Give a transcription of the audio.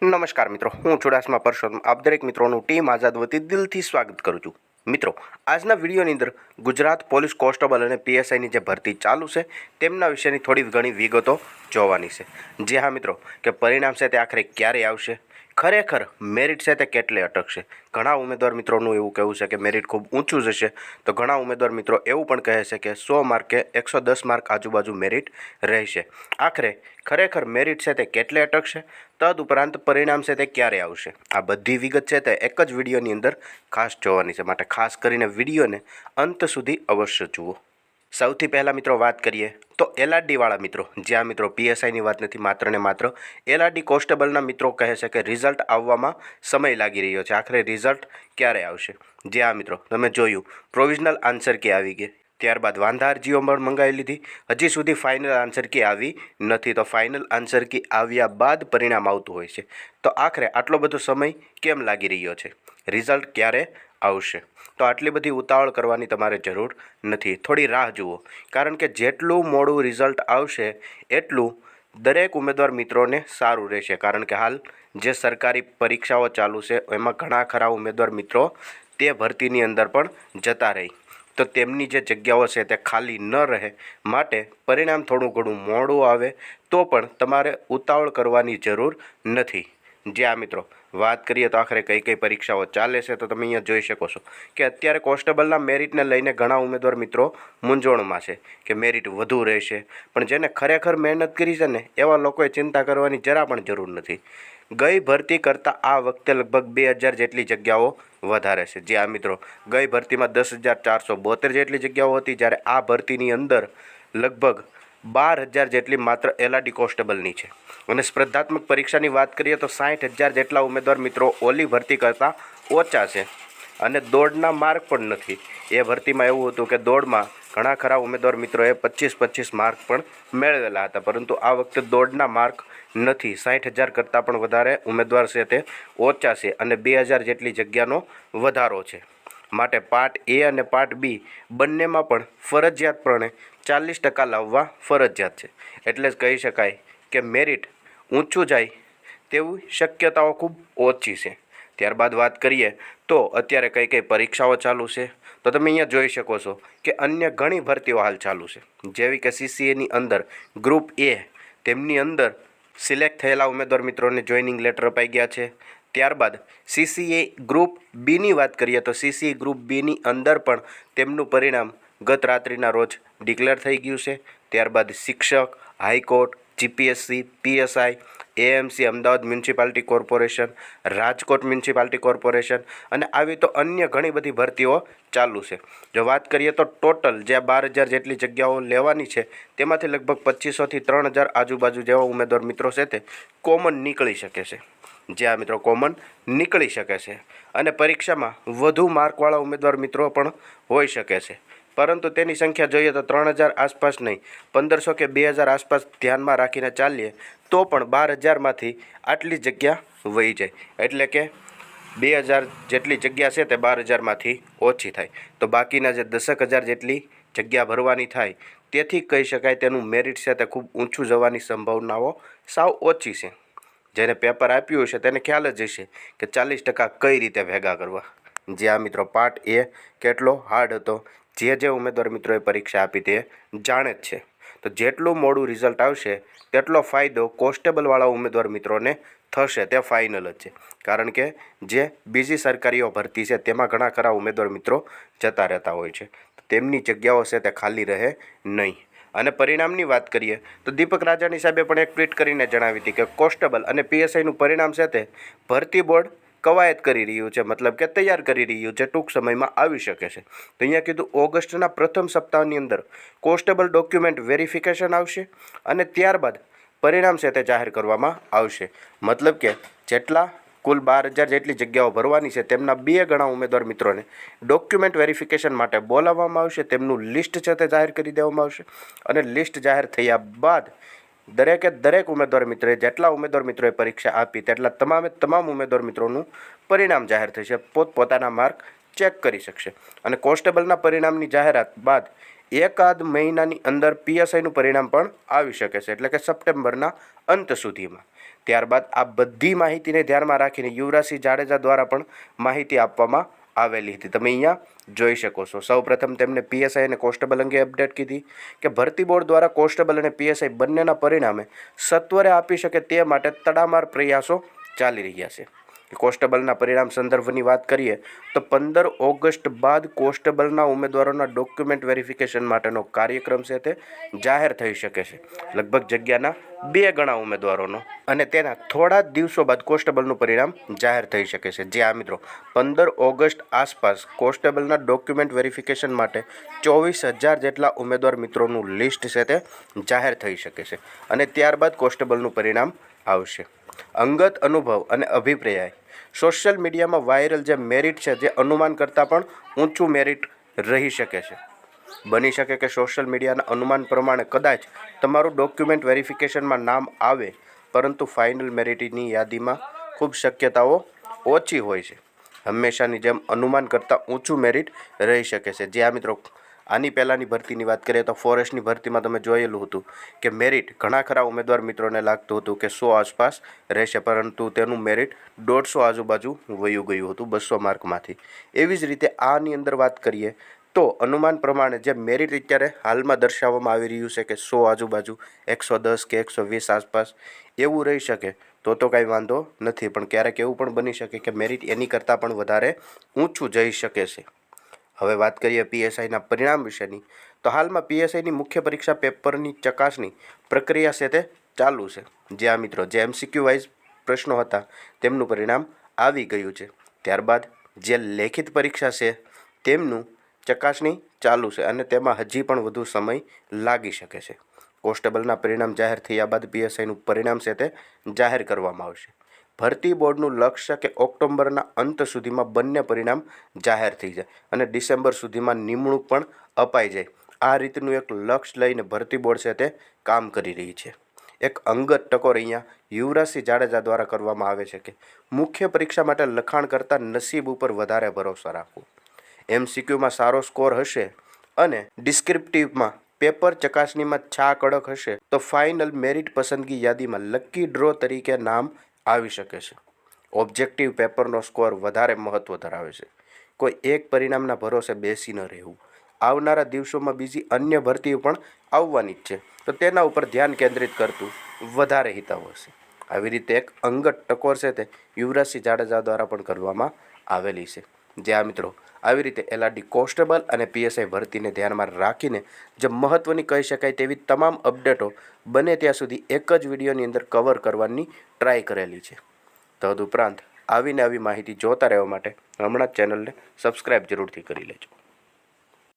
નમસ્કાર મિત્રો, હું ચુડાસમા પરસોત્તમ. આપ દરેક મિત્રોનું ટીમ આઝાદ વતી દિલથી સ્વાગત કરું છું. મિત્રો, આજના વિડીયોની અંદર ગુજરાત પોલીસ કોન્સ્ટેબલ અને પીએસઆઈની જે ભરતી ચાલુ છે, તેમના વિશેની થોડી ઘણી વિગતો જોવાની છે. જે હા મિત્રો, કે પરિણામ છે તે આખરે ક્યારે આવશે? ખરેખર મેરિટ છે તે કેટલે અટકશે? ઘણા ઉમેદવાર મિત્રોનું એવું કહેવું છે કે મેરિટ ખૂબ ઊંચું જશે તો ઘણા ઉમેદવાર મિત્રો એવું પણ કહે છે કે સો માર્કે એકસો દસ માર્ક આજુબાજુ મેરિટ રહેશે. આખરે, ખરેખર મેરિટ છે તે કેટલે અટકશે? તદ ઉપરાંત પરિણામ છે તે ક્યારે આવશે? આ બધી વિગત છે તે એક જ વિડીયોની અંદર ખાસ જોવાની છે. માટે ખાસ કરીને વિડીયોને અંત સુધી અવશ્ય જુઓ. સૌથી પહેલાં મિત્રો વાત કરીએ તો એલઆરડીવાળા મિત્રો, જ્યાં મિત્રો પીએસઆઈની વાત નથી, માત્ર ને માત્ર એલઆરડી કોન્સ્ટેબલના મિત્રો કહે છે કે રિઝલ્ટ આવવામાં સમય લાગી રહ્યો છે. આખરે રિઝલ્ટ ક્યારે આવશે? જ્યાં મિત્રો, તમે જોયું પ્રોવિઝનલ આન્સર કે આવી ગઈ. ત્યારબાદ વાંધા અરજીઓ પણ મંગાવી લીધી. હજી સુધી ફાઇનલ આન્સર કી આવી નથી. તો ફાઇનલ આન્સર કી આવ્યા બાદ પરિણામ આવતું હોય છે. તો આખરે આટલો બધો સમય કેમ લાગી રહ્યો છે? રિઝલ્ટ ક્યારે આવશે. તો આટલી બધી ઉતાવળ કરવાની તમારે જરૂર નથી. થોડી રાહ જુઓ. કારણ કે જેટલું મોડું રિઝલ્ટ આવશે, એટલું દરેક ઉમેદવાર મિત્રોને સારું રહેશે. કારણ કે હાલ જે સરકારી પરીક્ષાઓ ચાલુ છે, એમાં ઘણા ખરા ઉમેદવાર મિત્રો તે ભરતીની અંદર પણ જતા રહી. તો તેમની જે જગ્યાઓ છે તે ખાલી ન રહે માટે પરિણામ થોડું ઘણું મોડું આવે તો પણ તમારે ઉતાવળ કરવાની જરૂર નથી. જ્યાં મિત્રો. વાત કરીએ તો આખરે કઈ કઈ પરીક્ષાઓ ચાલે છે તો તમે અહીંયા જોઈ શકો છો કે અત્યારે કોન્સ્ટેબલના મેરિટને લઈને ઘણા ઉમેદવાર, મિત્રો, મૂંઝવણમાં છે કે મેરિટ વધુ રહેશે. પણ જેને ખરેખર મહેનત કરી છે ને, એવા લોકોએ ચિંતા કરવાની જરા પણ જરૂર નથી. ગઈ ભરતી કરતાં આ વખતે લગભગ બે હજાર જેટલી જગ્યાઓ વધારે છે. જે આ મિત્રો. ગઈ ભરતીમાં દસ હજાર ચારસો બોતેર જેટલી જગ્યાઓ હતી, જ્યારે આ ભરતીની અંદર લગભગ બાર હજાર જેટલી માત્ર એલઆરડી કોન્સ્ટેબલની છે. અને સ્પર્ધાત્મક પરીક્ષાની વાત કરીએ તો સાઠ હજાર જેટલા ઉમેદવાર મિત્રો ઓલી ભરતી કરતાં ઓછા છે. અને દોડના માર્ક પણ નથી. એ ભરતીમાં એવું હતું કે દોડમાં ઘણા ખરા ઉમેદવાર મિત્રોએ પચીસ પચીસ માર્ક પણ મેળવેલા હતા. પરંતુ આ વખતે દોડના માર્ક નથી. સાઠ હજાર કરતાં પણ વધારે ઉમેદવાર છે તે ઓછા છે અને બે હજાર જેટલી જગ્યાનો વધારો છે. માટે પાર્ટ એ અને પાર્ટ બી બંનેમાં પણ ફરજિયાતપણે ચાલીસ ટકા લાવવા ફરજિયાત છે. એટલે જ કહી શકાય કે મેરિટ ઊંચું જાય તેવી શક્યતાઓ ખૂબ ઓછી છે. ત્યારબાદ વાત કરીએ તો અત્યારે કઈ કઈ પરીક્ષાઓ ચાલુ છે? તો તમે અહીંયા જોઈ શકો છો કે અન્ય ઘણી ભરતીઓ હાલ ચાલુ છે. જેવી કે સીસીએની અંદર ગ્રુપ એ તેમની અંદર સિલેક્ટ થયેલા ઉમેદવાર મિત્રોને જોઈનિંગ લેટર અપાઈ ગયા છે. ત્યારબાદ સીસીએ ગ્રુપ બીની વાત કરીએ તો સીસીએ ગ્રુપ બીની અંદર પણ તેમનું પરિણામ ગત રાત્રિના રોજ ડિક્લેર થઈ ગયું છે. ત્યારબાદ શિક્ષક, high court, GPSC, PSI, AMC, Ahmedabad municipality corporation, Rajkot municipality corporation અને આવી તો અન્ય ઘણી બધી ભરતીઓ ચાલુ છે. જો વાત કરીએ તો ટોટલ જે બાર હજાર જેટલી જગ્યાઓ લેવાની છે તેમાંથી લગભગ પચીસોથી ત્રણ હજાર આજુબાજુ જેવા ઉમેદવાર મિત્રો છે તે કોમન નીકળી શકે છે. જે આ મિત્રો કોમન નીકળી શકે છે. અને પરીક્ષામાં વધુ માર્કવાળા ઉમેદવાર મિત્રો પણ હોઈ શકે છે. પરંતુ તેની સંખ્યા જોઈએ તો ત્રણ હજાર આસપાસ નહીં, પંદરસો કે બે હજાર આસપાસ ધ્યાનમાં રાખીને ચાલીએ તો પણ બાર હજારમાંથી આટલી જગ્યા વહી જાય. એટલે કે બે હજાર જેટલી જગ્યા છે તે બાર હજારમાંથી ઓછી થાય. તો બાકીના જે દસક હજાર જેટલી જગ્યા ભરવાની થાય, તેથી કહી શકાય તેનું મેરિટ છે તે ખૂબ ઊંચું જવાની સંભાવનાઓ સાવ ઓછી છે. જેને પેપર આપ્યું હશે તેને ખ્યાલ જ હશે કે ચાલીસ ટકા કઈ રીતે ભેગા કરવા. જે આ મિત્રો પાર્ટ એ કેટલો હાર્ડ હતો, જે જે ઉમેદવાર મિત્રોએ પરીક્ષા આપી તે જાણે જ છે. તો જેટલું મોડું રિઝલ્ટ આવશે, તેટલો ફાયદો કોન્સ્ટેબલવાળા ઉમેદવાર મિત્રોને થશે, તે ફાઇનલ જ છે. કારણ કે જે બીજી સરકારીઓ ભરતી છે, તેમાં ઘણા ખરા ઉમેદવાર મિત્રો જતા રહેતા હોય છે. તેમની જગ્યાઓ છે તે ખાલી રહે નહીં. અને પરિણામની વાત કરીએ, તો દીપક રાજાની સાહેબે પણ એક ટ્વીટ કરીને જણાવી હતી કે કોન્સ્ટેબલ અને પીએસઆઈનું પરિણામ છે તે ભરતી બોર્ડ કવાયત કરી રહ્યું છે, મતલબ કે તૈયાર કરી રહ્યું છે, ટૂંક સમયમાં આવી શકે છે. તો અહીંયા કીધું, ઓગસ્ટના પ્રથમ સપ્તાહની અંદર કોન્સ્ટેબલ ડોક્યુમેન્ટ વેરિફિકેશન આવશે અને ત્યારબાદ પરિણામ છે તે જાહેર કરવામાં આવશે. મતલબ કે જેટલા કુલ બાર હજાર જેટલી જગ્યાઓ ભરવાની છે. તેમના બે ગણા ઉમેદવાર મિત્રોને ડોક્યુમેન્ટ વેરિફિકેશન માટે બોલાવવામાં આવશે. તેમનું લિસ્ટ છે તે જાહેર કરી દેવામાં આવશે અને લિસ્ટ જાહેર થયા બાદ દરેકે દરેક ઉમેદવાર મિત્રોએ જેટલા ઉમેદવાર મિત્રોએ પરીક્ષા આપી તેટલા તમામે તમામ ઉમેદવાર મિત્રોનું પરિણામ જાહેર થશે. પોતપોતાના માર્ક ચેક કરી શકશે. અને કોન્સ્ટેબલના પરિણામની જાહેરાત બાદ એકાદ મહિનાની અંદર પીએસઆઈનું પરિણામ પણ આવી શકે છે. એટલે કે સપ્ટેમ્બરના અંત સુધીમાં. ત્યારબાદ આ બધી માહિતીને ધ્યાનમાં રાખીને યુવરાજસિંહ જાડેજા દ્વારા પણ માહિતી આપવામાં આવેલી હતી. તમે અહીંયા જોઈ શકો છો. સૌપ્રથમ તેમને પીએસઆઈ અને કોન્સ્ટેબલ અંગે અપડેટ કીધી કે ભરતી બોર્ડ દ્વારા કોન્સ્ટેબલ અને પીએસઆઈ બંનેના પરિણામે સત્વરે આપી શકે તે માટે તડામાર પ્રયાસો ચાલી રહ્યા છે. કોન્સ્ટેબલના પરિણામ સંદર્ભની વાત કરીએ, તો પંદર ઓગસ્ટ બાદ કોન્સ્ટેબલના ઉમેદવારોના ડોક્યુમેન્ટ વેરિફિકેશન માટેનો કાર્યક્રમ છે તે જાહેર થઈ શકે છે. લગભગ જગ્યાના બે ગણા ઉમેદવારોનો. અને તેના થોડા દિવસો બાદ કોન્સ્ટેબલનું પરિણામ જાહેર થઈ શકે છે. જે આ મિત્રો પંદર ઓગસ્ટ આસપાસ કોન્સ્ટેબલના ડોક્યુમેન્ટ વેરિફિકેશન માટે ચોવીસ હજાર જેટલા ઉમેદવાર મિત્રોનું લિસ્ટ છે તે જાહેર થઈ શકે છે. અને ત્યારબાદ કોન્સ્ટેબલનું પરિણામ આવશે. અંગત અનુભવ અને અભિપ્રાય. સોશિયલ મીડિયામાં વાયરલ જે મેરિટ છે, જે અનુમાન કરતાં પણ ઊંચું મેરિટ રહી શકે છે. બની શકે કે સોશિયલ મીડિયાના અનુમાન પ્રમાણે કદાચ તમારું ડોક્યુમેન્ટ વેરિફિકેશનમાં નામ આવે, પરંતુ ફાઇનલ મેરિટની યાદીમાં ખૂબ શક્યતાઓ ઓછી હોય છે. હંમેશાની જેમ અનુમાન કરતાં ઊંચું મેરિટ રહી શકે છે. જે આ મિત્રો આની પહેલાંની ભરતીની વાત કરીએ તો ફોરેસ્ટની ભરતીમાં તમે જોયેલું હતું કે મેરિટ ઘણા ખરા ઉમેદવાર મિત્રોને લાગતું હતું કે સો આસપાસ રહેશે, પરંતુ તેનું મેરિટ દોઢસો આજુબાજુ વયું ગયું હતું બસો માર્કમાંથી. એવી જ રીતે આની અંદર વાત કરીએ તો અનુમાન પ્રમાણે જે મેરિટ અત્યારે હાલમાં દર્શાવવામાં આવી રહ્યું છે કે સો આજુબાજુ, એકસો દસ કે એકસો વીસ આસપાસ એવું રહી શકે, તો તો કાંઈ વાંધો નથી. પણ ક્યારેક એવું પણ બની શકે કે મેરિટ એની કરતાં પણ વધારે ઊંચું જઈ શકે છે. હવે વાત કરીએ પીએસઆઈના પરિણામ વિશેની, તો હાલમાં પીએસઆઈની મુખ્ય પરીક્ષા પેપરની ચકાસણી પ્રક્રિયા છે તે ચાલુ છે. જે આ મિત્રો જે એમસીક્યુ વાઇઝ પ્રશ્નો હતા, તેમનું પરિણામ આવી ગયું છે. ત્યારબાદ જે લેખિત પરીક્ષા છે, તેમનું ચકાસણી ચાલુ છે અને તેમાં હજી પણ વધુ સમય લાગી શકે છે. કોન્સ્ટેબલના પરિણામ જાહેર થયા બાદ પીએસઆઈનું પરિણામ છે તે જાહેર કરવામાં આવશે. ભરતી બોર્ડનું લક્ષ્ય કે ઓક્ટોબરના અંત સુધીમાં બંને પરિણામ જાહેર થઈ જાય અને ડિસેમ્બર સુધીમાં નિમણૂક પણ અપાઈ જાય. આ રીતનું એક લક્ષ્ય લઈને ભરતી બોર્ડ છે તે કામ કરી રહી છે. એક અંગત ટકોર અહીંયા યુવરાજસિંહ જાડેજા દ્વારા કરવામાં આવે છે કે મુખ્ય પરીક્ષા માટે લખાણ કરતાં નસીબ ઉપર વધારે ભરોસો રાખવો. એમસીક્યુમાં સારો સ્કોર હશે અને ડિસ્ક્રિપ્ટિવમાં પેપર ચકાસણીમાં છા કડક હશે તો ફાઇનલ મેરિટ પસંદગી યાદીમાં લકી ડ્રો તરીકે નામ આવી શકે છે. ઓબ્જેક્ટિવ પેપરનો સ્કોર વધારે મહત્ત્વ ધરાવે છે. કોઈ એક પરિણામના ભરોસે બેસી ન રહેવું. આવનારા દિવસોમાં બીજી અન્ય ભરતીઓ પણ આવવાની જ છે. તો તેના ઉપર ધ્યાન કેન્દ્રિત કરતું વધારે હિતાવ હશે. આવી રીતે એક અંગત ટકોર છે તે યુવરાજસિંહ જાડેજા દ્વારા પણ કરવામાં આવેલી છે. જે આ મિત્રો આવી રીતે એલઆરડી કોન્સ્ટેબલ અને પીએસઆઈ ભરતીને ધ્યાનમાં રાખીને જે મહત્ત્વની કહી શકાય તેવી તમામ અપડેટો બને ત્યાં સુધી એક જ વિડીયોની અંદર કવર કરવાની ટ્રાય કરેલી છે. તદુપરાંત આવીને આવી માહિતી જોતા રહેવા માટે હમણાં જ ચેનલને સબસ્ક્રાઈબ જરૂરથી કરી લેજો.